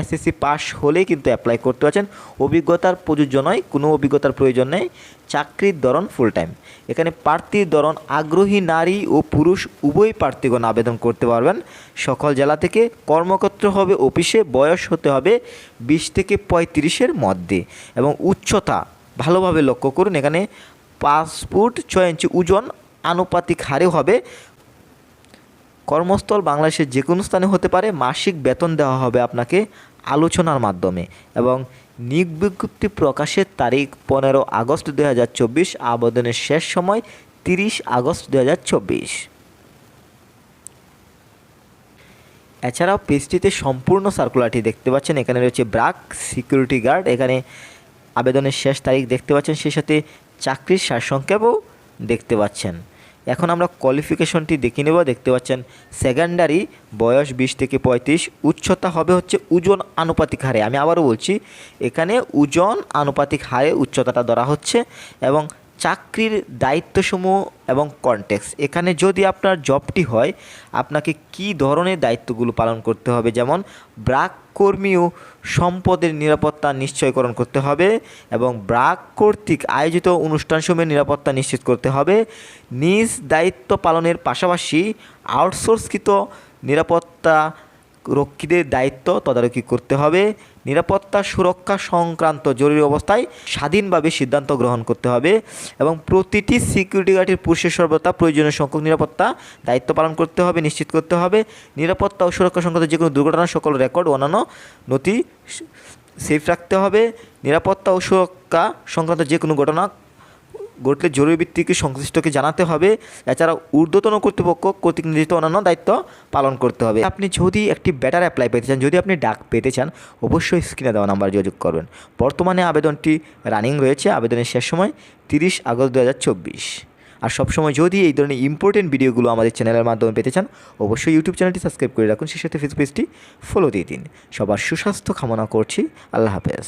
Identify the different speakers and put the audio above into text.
Speaker 1: SSC pass হলেই কিন্তু apply করতে পারছেন। অভিজ্ঞতার প্রযোজ্য নয়, কোনো অভিজ্ঞতার প্রয়োজন নেই। চাকরির ধরন ফুল টাইম এখানে প্রার্থীর ধরন আগ্রহী নারী ও পুরুষ উভয় প্রার্থীগণ আবেদন করতে পারবেন। সকল জেলা থেকে কর্মক্ষেত্র হবে অফিসে, বয়স হতে হবে বিশ থেকে পঁয়ত্রিশের মধ্যে। এবং উচ্চতা ভালোভাবে লক্ষ্য করুন, এখানে ফুট ছয় ইঞ্চি ওজন, আনুপাতিক হারে হবে। কর্মস্থল বাংলাদেশের যে কোনো স্থানে হতে পারে। মাসিক বেতন দেওয়া হবে আপনাকে আলোচনার মাধ্যমে এবং নিয়োগ বিজ্ঞপ্তি প্রকাশের তারিখ পনেরো আগস্ট দু হাজার চব্বিশ, আবেদনের শেষ সময় তিরিশ আগস্ট দু হাজার চব্বিশ। এছাড়াও পেজটিতে সম্পূর্ণ সার্কুলারটি দেখতে পাচ্ছেন। এখানে রয়েছে ব্রাক সিকিউরিটি গার্ড এখানে আবেদনের শেষ তারিখ দেখতে পাচ্ছেন, সেই সাথে চাকরির সারসংক্ষেপও দেখতে পাচ্ছেন। এখন আমরা কোয়ালিফিকেশনটি দেখে নেব, দেখতে পাচ্ছেন সেকেন্ডারি বয়স বিশ থেকে পঁয়ত্রিশ, উচ্চতা হবে হচ্ছে ওজন আনুপাতিক হারে। আমি আবারও বলছি, এখানে ওজন আনুপাতিক হারে উচ্চতাটা ধরা হচ্ছে এবং চাকরির দায়িত্বসমূহ এবং কনটেক্স এখানে যদি আপনার জবটি হয়, আপনাকে কি ধরনের দায়িত্বগুলো পালন করতে হবে? যেমন ব্রাক কর্মী ও সম্পদের নিরাপত্তা নিশ্চয়করণ করতে হবে এবং ব্রাক কর্তৃক আয়োজিত অনুষ্ঠানসমূহের নিরাপত্তা নিশ্চিত করতে হবে। নিজ দায়িত্ব পালনের পাশাপাশি আউটসোর্সকৃত নিরাপত্তা রক্ষীদের দায়িত্ব তদারকি করতে হবে। নিরাপত্তা সুরক্ষা সংক্রান্ত জরুরি অবস্থায় স্বাধীনভাবে সিদ্ধান্ত গ্রহণ করতে হবে এবং প্রতিটি সিকিউরিটি গার্ডের পুরুষের সর্বদা প্রয়োজনীয় সংখ্যক নিরাপত্তা দায়িত্ব পালন করতে হবে, নিশ্চিত করতে হবে। নিরাপত্তা ও সুরক্ষা সংক্রান্ত যে কোনো দুর্ঘটনা, সকল রেকর্ড, অন্যান্য নথি সেফ রাখতে হবে। নিরাপত্তা ও সুরক্ষা সংক্রান্ত যে কোনো ঘটনা ঘটলে জরুরি ভিত্তিকে সংশ্লিষ্টকে জানাতে হবে। এছাড়া ঊর্ধ্বতন কর্তৃপক্ষ কর্তৃক নির্দিষ্ট অন্যান্য দায়িত্ব পালন করতে হবে। আপনি যদি একটি বেটার অ্যাপ্লাই পেতে চান, যদি আপনি ডাক পেতে চান, অবশ্যই স্ক্রিনে দেওয়া নাম্বার যোগাযোগ করবেন। বর্তমানে আবেদনটি রানিং রয়েছে। আবেদনের শেষ সময় তিরিশ আগস্ট দু হাজার চব্বিশ। আর সবসময় যদি এই ধরনের ইম্পর্টেন্ট ভিডিওগুলো আমাদের চ্যানেলের মাধ্যমে পেতে চান, অবশ্যই ইউটিউব চ্যানেলটি সাবস্ক্রাইব করে রাখুন। সেই সাথে ফেসবুক পেজটি ফলো দিয়ে দিন। সবার সুস্বাস্থ্য কামনা করছি। আল্লাহ হাফেজ।